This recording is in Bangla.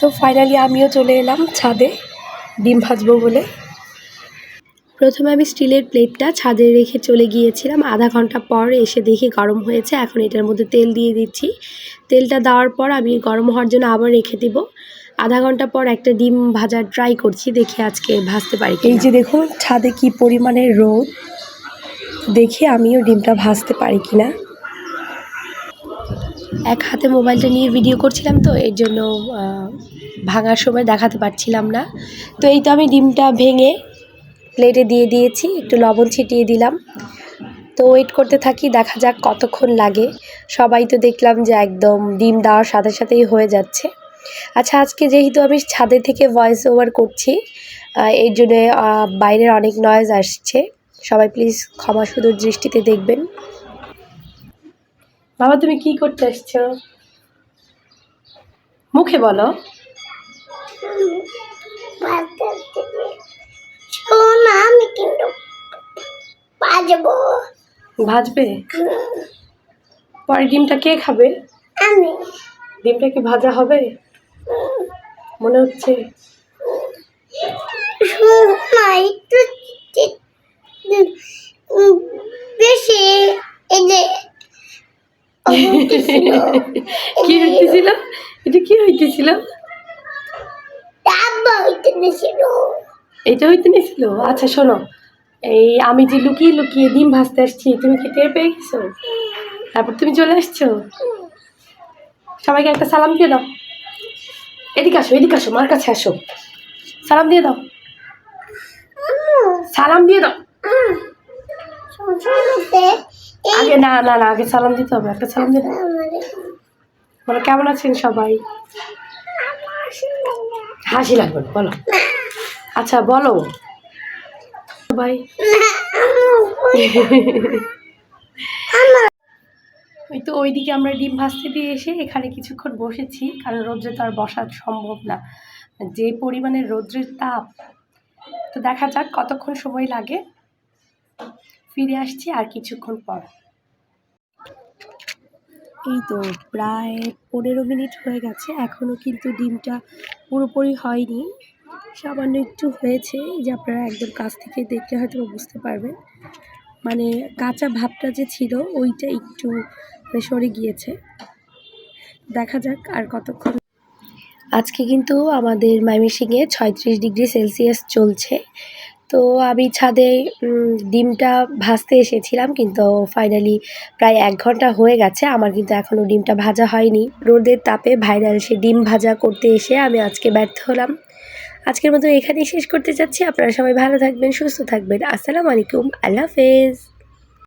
তো ফাইনালি আমিও চলে এলাম ছাদে, ডিম ভাজবো বলে। প্রথমে আমি স্টিলের প্লেটটা ছাদে রেখে চলে গিয়েছিলাম। আধা ঘণ্টা পর এসে দেখি গরম হয়েছে, এখন এটার মধ্যে তেল দিয়ে দিচ্ছি। তেলটা দেওয়ার পর আমি গরম হওয়ার জন্য আবার রেখে দিব। আধা ঘণ্টা পর একটা ডিম ভাজা ট্রাই করছি, দেখি আজকে ভাজতে পারি এই যে দেখুন, ছাদে কি পরিমাণের রোদ, দেখি আমিও ডিমটা ভাজতে পারি কিনা। এক হাতে মোবাইলটা নিয়ে ভিডিও করছিলাম তো, এর জন্য ভাঙার সময় দেখাতে পারছিলাম না। তো এই তো আমি ডিমটা ভেঙে প্লেটে দিয়ে দিয়েছি, একটু লবণ ছিটিয়ে দিলাম। তো ওয়েট করতে থাকি, দেখা যাক কতক্ষণ লাগে। সবাই তো দেখলাম যে একদম ডিম দেওয়ার সাথে সাথেই হয়ে যাচ্ছে। আচ্ছা আজকে যেহেতু আমি ছাদে থেকে ভয়েস ওভার করছি এর জন্য বাইরের অনেক নয়েজ আসছে। সবাই প্লিজ ক্ষমা সুদূর দৃষ্টিতে দেখবেন। বাবা, তুমি কি করতে এসছো? মুখে বলো। বাজবো ভাজবে? পরে ডিমটা কে খাবে? আমি ডিমটা কি ভাজা হবে? মনে হচ্ছে। বেশি এই যে। কি হইতেছিল এটা কি হইতেছিল এটা হইতে নিছিল আচ্ছা শোনো এই আমি যে লুকিয়ে লুকিয়ে ডিম ভাজতে আসছি তুমি কি টের পেয়ে গেছো তারপর তুমি চলে আসছো সবাইকে একটা সালাম দিয়ে দাও এদিকে আসো এদিকে আসো মার কাছে আসো সালাম দিয়ে দাও সালাম দিয়ে দাও আগে না না না, আগে সালাম দিতে হবে, একটা সালাম দাও বলো, কেমন আছেন সবাই? হাসি লাগবে বলো। আচ্ছা বলো। সবাই। ওই তো ওইদিকে আমরা ডিম ভাজতে দিয়ে এসে এখানে কিছুক্ষণ বসেছি, কারণ রোদ্রে তো আর বসা সম্ভব না। যে পরিমাণে রৌদ্রের তাপ। তো দেখা যাক কতক্ষণ সময় লাগে। ফিরে আসছি আর কিছুক্ষণ পর। এই তো প্রায় পনেরো মিনিট হয়ে গেছে। এখনও কিন্তু ডিমটা পুরোপুরি হয়নি। সামান্য একটু হয়েছে যে আপনারা একদম কাছ থেকে দেখলে হয়তো বুঝতে পারবেন। মানে কাঁচা ভাবটা যে ছিল, ওইটা একটু সরে গিয়েছে। দেখা যাক আর কতক্ষণ। আজকে কিন্তু আমাদের ময়মনসিংহে ছয়ত্রিশ ডিগ্রি সেলসিয়াস চলছে। তো আমি ছাদে ডিমটা ভাজতে এসেছিলাম, কিন্তু ফাইনালি প্রায় এক ঘণ্টা হয়ে গেছে। আমার কিন্তু এখনও ডিমটা ভাজা হয়নি। রোদের তাপে ভাইরাল সে ডিম ভাজা করতে এসে আমি আজকে ব্যর্থ হলাম। আজকের মতো এখানেই শেষ করতে চাচ্ছি। আপনারা সবাই ভালো থাকবেন, সুস্থ থাকবেন। আসসালামু আলাইকুম। আল্লাহ হাফেজ।